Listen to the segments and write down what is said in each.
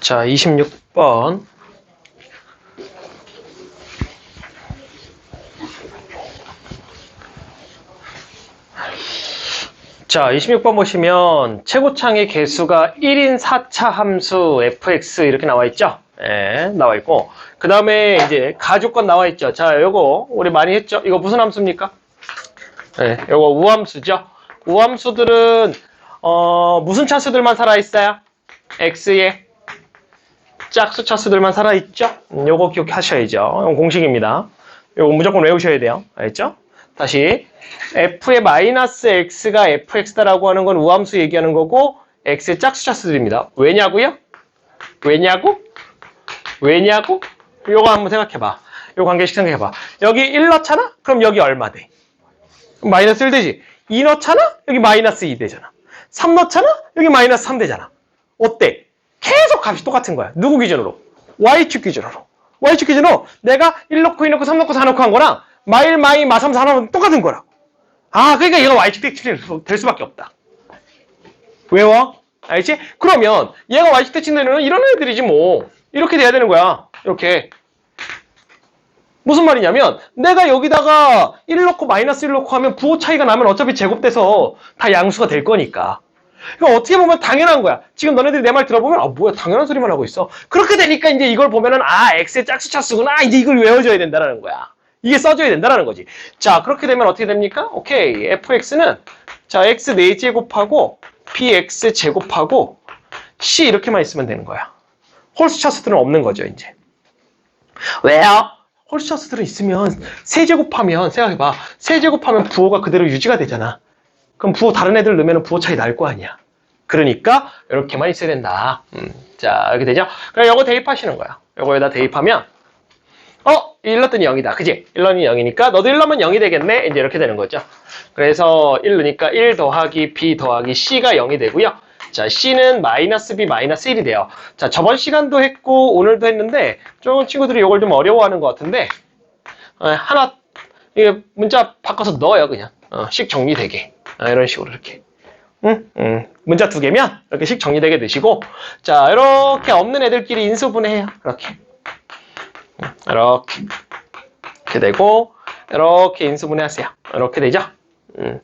자, 26번. 자, 26번 보시면 최고창의 개수가 1인 4차 함수 fx 이렇게 나와 있죠? 예, 나와 있고 그 다음에 이제 가족권 나와 있죠. 자, 요거 우리 많이 했죠? 이거 무슨 함수입니까? 예, 요거 우함수죠. 우함수들은 어, 무슨 차수들만 살아 있어요? x에 짝수 차수들만 살아 있죠? 음, 요거 기억하셔야죠. 공식입니다. 요거 무조건 외우셔야 돼요. 알겠죠? 다시 f의 마이너스 x가 fx다라고 하는 건 우함수 얘기하는 거고 x의 짝수 차수들입니다. 왜냐고요? 왜냐고? 왜냐고? 요거 한번 생각해봐. 요 관계식 생각해봐. 여기 1 넣잖아? 그럼 여기 얼마 돼? 마이너스 1 되지. 2 넣잖아? 여기 마이너스 2 되잖아. 3 넣잖아? 여기 마이너스 3 되잖아. 어때? 계속 값이 똑같은 거야. 누구 기준으로? y축 기준으로. y축 기준으로 내가 1 넣고 2 넣고 3 넣고 4 넣고 한 거랑 마일 마이 마3 4 넣으면 똑같은 거라고. 아, 그러니까 얘가 y축 대칭 될 수밖에 없다. 외워? 알지? 그러면 얘가 y축 대칭되는 이런 애들이지 뭐. 이렇게 돼야 되는 거야. 이렇게. 무슨 말이냐면 내가 여기다가 1 넣고 마이너스 1 넣고 하면 부호 차이가 나면 어차피 제곱돼서 다 양수가 될 거니까. 그러니까 어떻게 보면 당연한 거야. 지금 너네들이 내 말 들어보면 아 뭐야 당연한 소리만 하고 있어. 그렇게 되니까 이제 이걸 보면은 아 x의 짝수 차수구나. 이제 이걸 외워줘야 된다는 거야. 이게 써줘야 된다는 거지. 자 그렇게 되면 어떻게 됩니까? 오케이 fx는 자 x 4제곱하고 bx 제곱하고 c 이렇게만 있으면 되는 거야. 홀수 차수들은 없는 거죠 이제. 왜요? 홀수 차수들은 있으면 세제곱하면 생각해봐. 세제곱하면 부호가 그대로 유지가 되잖아. 그럼 부호 다른 애들 넣으면 부호 차이 날 거 아니야. 그러니까 이렇게만 있어야 된다. 음, 자 이렇게 되죠. 그럼 이거 대입하시는 거야. 이거에다 대입하면 어? 1 넣었더니 0이다. 그지? 1 넣으니 0이니까 너도 1 넣으면 0이 되겠네? 이제 이렇게 되는 거죠. 그래서 1 넣으니까 1 더하기 b 더하기 c가 0이 되고요. 자, c는 마이너스 b 마이너스 1이 돼요. 자, 저번 시간도 했고 오늘도 했는데 좀 친구들이 이걸 좀 어려워하는 것 같은데 어, 하나 이게 문자 바꿔서 넣어요 그냥. 어, 식 정리되게. 아, 이런 식으로 이렇게. 응? 응. 문자 두 개면 이렇게 식 정리되게 넣으시고 자 이렇게 없는 애들끼리 인수분해해요. 이렇게. 응, 이렇게. 이렇게 되고 이렇게 인수분해하세요. 이렇게 되죠? 음,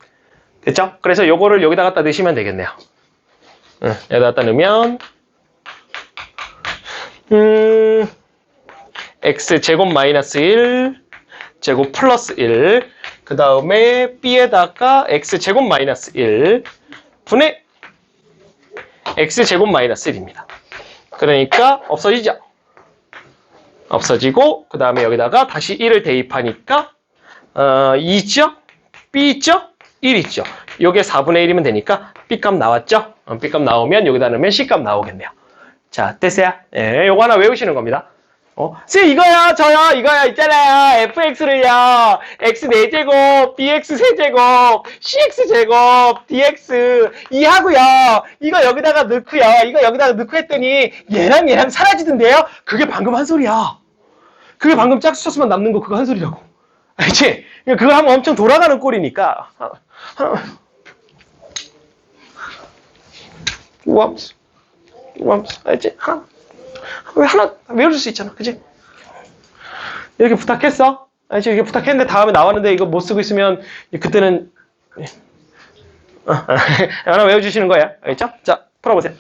됐죠? 그래서 요거를 여기다 갖다 넣으시면 되겠네요 응, 여기다 갖다 넣으면 음, x 제곱 마이너스 1 제곱 플러스 1 그 다음에 b에다가 x 제곱 마이너스 1 분의 x 제곱 마이너스 1입니다. 그러니까 없어지죠. 없어지고 그 다음에 여기다가 다시 1을 대입하니까 어, 2죠? b 있죠? 1 있죠? 요게 4분의 1이면 되니까 b 값 나왔죠? 어, b 값 나오면 여기다 넣으면 c 값 나오겠네요. 자, 됐어요? 예, 요거 하나 외우시는 겁니다. 어? 쌤 이거야 저요 이거야 있잖아요 fx를요 x 4제곱 bx 세제곱 cx 제곱 dx 이 하고요 이거 여기다가 넣고요 이거 여기다가 넣고 했더니 얘랑 얘랑 사라지던데요 그게 방금 한 소리야 그게 방금 짝수 쳤으면 남는 거 그거 한 소리라고 알지? 그거 하면 엄청 돌아가는 꼴이니까 우암수 우암수 알지? 하나 왜 하나 외워줄 수 있잖아, 그지? 이렇게 부탁했어? 아니, 이렇게 부탁했는데 다음에 나왔는데 이거 못 쓰고 있으면 그때는 어, 하나 외워주시는 거야, 알겠죠? 자, 풀어보세요.